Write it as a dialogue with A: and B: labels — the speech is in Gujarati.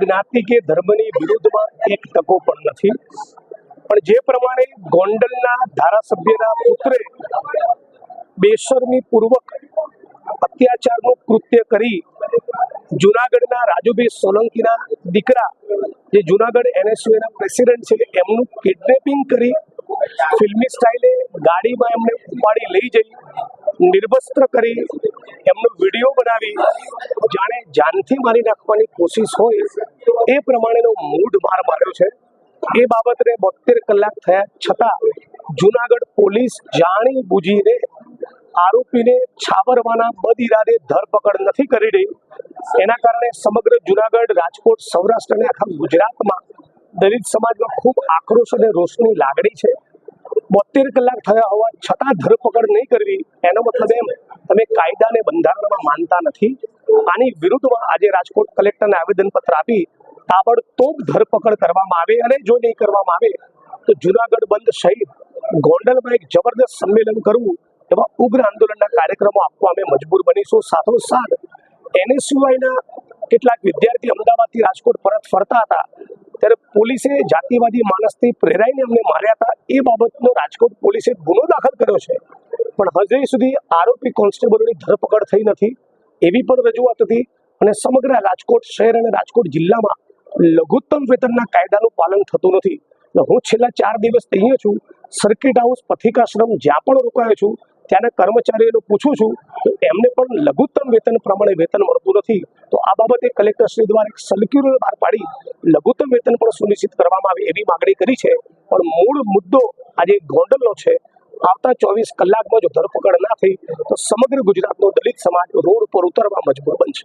A: જ્ઞાતિ કે ધર્મની વિરુદ્ધમાં એક ટકો પણ નથી. પણ જે પ્રમાણે ગોંડલના ધારાસભ્યના પુત્રે બેસરમી પૂર્વક અત્યાચારનું કૃત્ય કરી જુનાગઢના રાજુભાઈ સોલંકીના દીકરા, જે જુનાગઢ એનએસયુના પ્રેસિડેન્ટ છે, એમનું કિડનેપિંગ કરી ફિલ્મી સ્ટાઇલે ગાડીમાં એમને ઉપાડી લઈ જઈ, નિર્વસ્ત્ર કરી એમનો વીડિયો બનાવી, જાણે જાનથી મારી નાખવાની કોશિશ હોય એ પ્રમાણેનો મૂઢ માર માર્યો છે. એ બાબતને બોતેર કલાક થયા છતાં જુનાગઢ પોલીસ જાણી બુજીને આરોપીને છાવરવાના બદ ઇરાદે ધરપકડ નથી કરી રહી. એના કારણે સમગ્ર જુનાગઢ, રાજકોટ, સૌરાષ્ટ્ર અને આખા ગુજરાતમાં દલિત સમાજમાં ખૂબ આક્રોશ અને રોષની લાગણી છે. બોતેર કલાક થયા હોવા છતાં ધરપકડ નહીં કરવી એનો મતલબ એમ તમે કાયદાને બંધારણમાં માનતા નથી. આની વિરુદ્ધમાં આજે રાજકોટ કલેક્ટરને આવેદનપત્ર આપી તાબડતોબ ધરપકડ કરવામાં આવે અને જો નહીં કરવામાં આવે, તો જુનાગઢ બંધ સહિત ગોંડલમાં એક જબરદસ્ત સંમેલન કરવું, એવા ઉગ્ર આંદોલનના કાર્યક્રમો આપવા અમે મજબૂર બનીશું. સાથોસાથ, એનએસયુઆઈના કેટલાક વિદ્યાર્થી અમદાવાદથી રાજકોટ પરત ફરતા હતા. ત્યારે પોલીસે જાતિવાદી માણસથી પ્રેરાઈને અમને માર્યા હતા. એ બાબતનો રાજકોટ પોલીસે ગુનો દાખલ કર્યો છે. પણ હજી સુધી આરોપી કોન્સ્ટેબલોની ધરપકડ થઈ નથી. એવી પણ રજૂઆત હતી અને સમગ્ર રાજકોટ શહેર અને રાજકોટ જિલ્લામાં લઘુત્તમ વેતનના કાયદાનું પાલન થતું નથી. હું છેલ્લા ચાર દિવસ અહીંયા છું સર્કિટ હાઉસ પથિકાશ્રમ જ્યાં પણ રોકાયો છું ત્યાંના કર્મચારીઓને પૂછું છું, તો એમને પણ લઘુત્તમ વેતન પ્રમાણે વેતન મળતું નથી. તો આ બાબતે કલેક્ટરશ્રી દ્વારા એક સર્ક્યુલર બહાર પાડી લઘુત્તમ વેતન પણ સુનિશ્ચિત કરવામાં આવે એવી માગણી કરી છે. પણ મૂળ મુદ્દો આજે ગોંડલનો છે. આવતા ચોવીસ કલાકમાં જો ધરપકડ ના થઈ, તો સમગ્ર ગુજરાતનો દલિત સમાજ રોડ પર ઉતરવા મજબૂર બનશે.